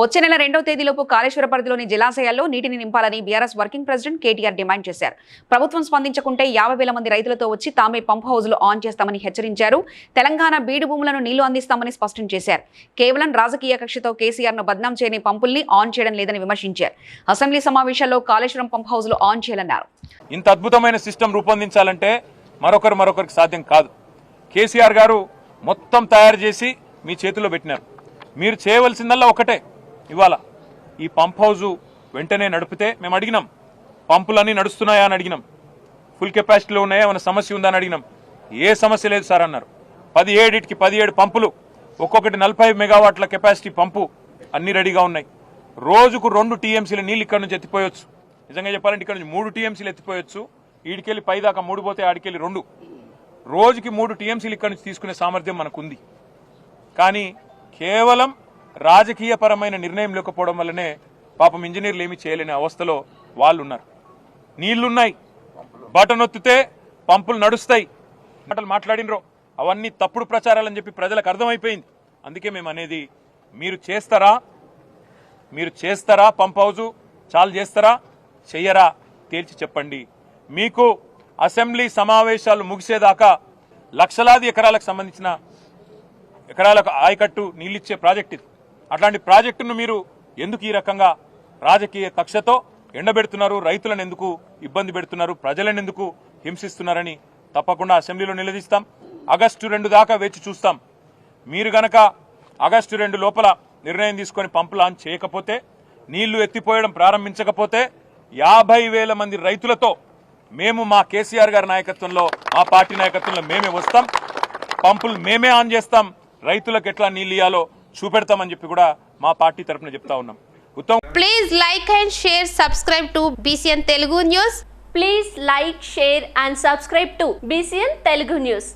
వచ్చే నెల రెండవ తేదీలోపు కాళేశ్వర పరిధిలోని జలాశయాల్లో నీటిని నింపాలని BRS working president KTR demand చేశారు. ప్రభుత్వం స్పందించకుంటే యాభై వేల మంది రైతులతో వచ్చి తామే పంప్ హౌజులు ఆన్ చేస్తామని హెచ్చరించారు. తెలంగాణ బీడు భూములను నీళ్ళు అందిస్తామని స్పష్టం చేశారు. కేవలం రాజకీయ కక్షతో కేసీఆర్ను బద్నాం చేయని పంపుల్ని ఆన్ చేయడం లేదని విమర్శించారు. అసెంబ్లీ సమావేశాల్లో కాళేశ్వరం పంప్ హౌజులు ఆన్ చేయాలన్నారు. ఇంత అద్భుతమైన సిస్టమ్ రూపొందించాలంటే మరొకరు మరొకరికి సాధ్యం కాదు. కేసీఆర్ గారు మొత్తం తయారు చేసి మీ చేతిలో పెట్టినారు. మీరు చేయవలసిందల్లా ఒకటే. ఇవాళ ఈ పంప్ హౌజు వెంటనే నడిపితే మేము అడిగినాం పంపులన్నీ నడుస్తున్నాయా అని అడిగినాం ఫుల్ కెపాసిటీలో ఉన్నాయా ఏమైనా సమస్య ఉందా అని అడిగినాం. ఏ సమస్య లేదు సార్ అన్నారు. పది ఏడిటికి పదిహేడు పంపులు ఒక్కొక్కటి నలభై మెగావాట్ల కెపాసిటీ పంపు అన్ని రెడీగా ఉన్నాయి. రోజుకు రెండు టీఎంసీల నీళ్ళు ఇక్కడ నుంచి ఎత్తిపోయొచ్చు. నిజంగా చెప్పాలంటే ఇక్కడ నుంచి మూడు టీఎంసీలు ఎత్తిపోయొచ్చు. ఈడికెళ్ళి పైదాకా మూడు పోతే ఆడికెళ్ళి రెండు. రోజుకి మూడు టీఎంసీలు ఇక్కడ నుంచి తీసుకునే సామర్థ్యం మనకు ఉంది కానీ కేవలం రాజకీయపరమైన నిర్ణయం లేకపోవడం వల్లనే పాపం ఇంజనీర్లు ఏమీ చేయలేని అవస్థలో వాళ్ళు ఉన్నారు నీళ్ళున్నాయి. బటన్ ఒత్తితే పంపులు నడుస్తాయి. మాటలు మాట్లాడినరో. అవన్నీ తప్పుడు ప్రచారాలని చెప్పి ప్రజలకు అర్థమైపోయింది. అందుకే మేము అనేది మీరు చేస్తారా? మీరు చేస్తారా పంప్ హౌజు? చాలు చేస్తారా? చెయ్యరా? తేల్చి చెప్పండి. మీకు అసెంబ్లీ సమావేశాలు ముగిసేదాకా లక్షలాది ఎకరాలకు సంబంధించిన ఎకరాలకు ఆయకట్టు నీళ్ళిచ్చే ప్రాజెక్ట్ ఇది. అట్లాంటి ప్రాజెక్టును మీరు ఎందుకు ఈ రకంగా రాజకీయ కక్షతో ఎండబెడుతున్నారు? రైతులను ఎందుకు ఇబ్బంది పెడుతున్నారు? ప్రజలను ఎందుకు హింసిస్తున్నారని తప్పకుండా అసెంబ్లీలో నిలదీస్తాం. ఆగస్టు రెండు దాకా వేచి చూస్తాం. మీరు గనక ఆగస్టు రెండు లోపల నిర్ణయం తీసుకొని పంపు లాంచ్ చేయకపోతే నీళ్ళు ఎత్తిపోయడం ప్రారంభించకపోతే యాభై వేల మంది రైతులతో మేము మా కేసీఆర్ గారి నాయకత్వంలో మా పార్టీ నాయకత్వంలో మేమే వస్తాం. పంపులు మేమే ఆన్ చేస్తాం. రైతులకు ఎట్లా నీళ్ళు ఇయ్యాలో చూపెడతామని చెప్పి కూడా మా పార్టీ తరఫున చెప్తా ఉన్నాం. Uttam please like and share subscribe to BCN Telugu news please like share and subscribe to BCN Telugu news